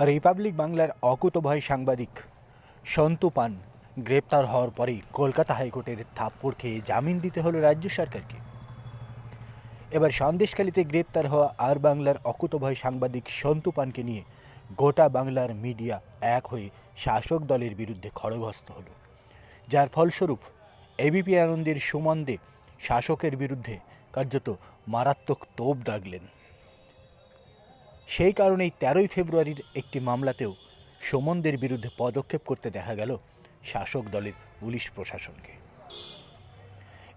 Republic বাংলার অকুতভয় সাংবাদিক সন্তু পান গ্রেপ্তার হওয়ার পরেই কলকাতা হাইকোর্টের থাপ্পড় খেয়ে জামিন দিতে হলো রাজ্য সরকারকে। এবার সন্দেশখালীতে গ্রেপ্তার হওয়া আর বাংলার অকুতভয় সাংবাদিক সন্তু পানকে নিয়ে গোটা বাংলার মিডিয়া এক হয়ে শাসক দলের বিরুদ্ধে খড়গহস্ত হলো। যার ফলস্বরূপ এবিপি আনন্দের সুমন্দে শাসকের বিরুদ্ধে কার্যত মারাত্মক তোপ দাগলেন। সেই কারণেই তেরোই ফেব্রুয়ারির একটি মামলাতেও সুমনদের বিরুদ্ধে পদক্ষেপ করতে দেখা গেল শাসক দলের পুলিশ প্রশাসনকে।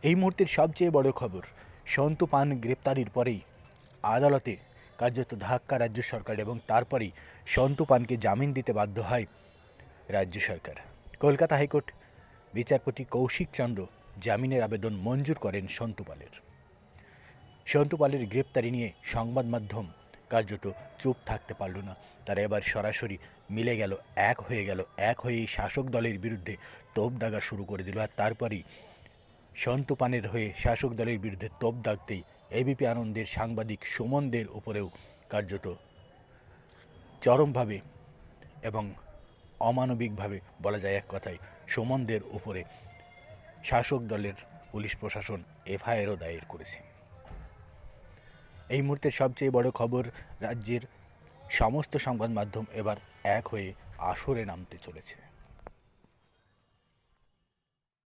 এই মুহূর্তের সবচেয়ে বড় খবর, সন্তু পান গ্রেপ্তারির পরেই আদালতে কার্যত ধাক্কা রাজ্য সরকার এবং তারপরেই সন্তু পানকে জামিন দিতে বাধ্য হয় রাজ্য সরকার। কলকাতা হাইকোর্ট বিচারপতি কৌশিক চন্দ্র জামিনের আবেদন মঞ্জুর করেন সন্তু পালের। সন্তু পালের গ্রেপ্তারি নিয়ে সংবাদ মাধ্যম কার্যত চুপ থাকতে পারল না। তারা এবার সরাসরি মিলে গেল, এক হয়ে গেল, এক হয়েই শাসক দলের বিরুদ্ধে তোপ দাগা শুরু করে দিল। আর তারপরেই সন্তু পানের হয়ে শাসক দলের বিরুদ্ধে তোপ দাগতেই এবিপি আনন্দের সাংবাদিক সুমনদের উপরেও কার্যত চরমভাবে এবং অমানবিকভাবে বলা যায় এক কথায় সুমনদের উপরে শাসক দলের পুলিশ প্রশাসন এফআইআরও দায়ের করেছে। এই মুহূর্তের সবচেয়ে বড় খবর রাজ্যের সমস্ত সংবাদ মাধ্যম এবার এক হয়ে আসরে নামতে চলেছে।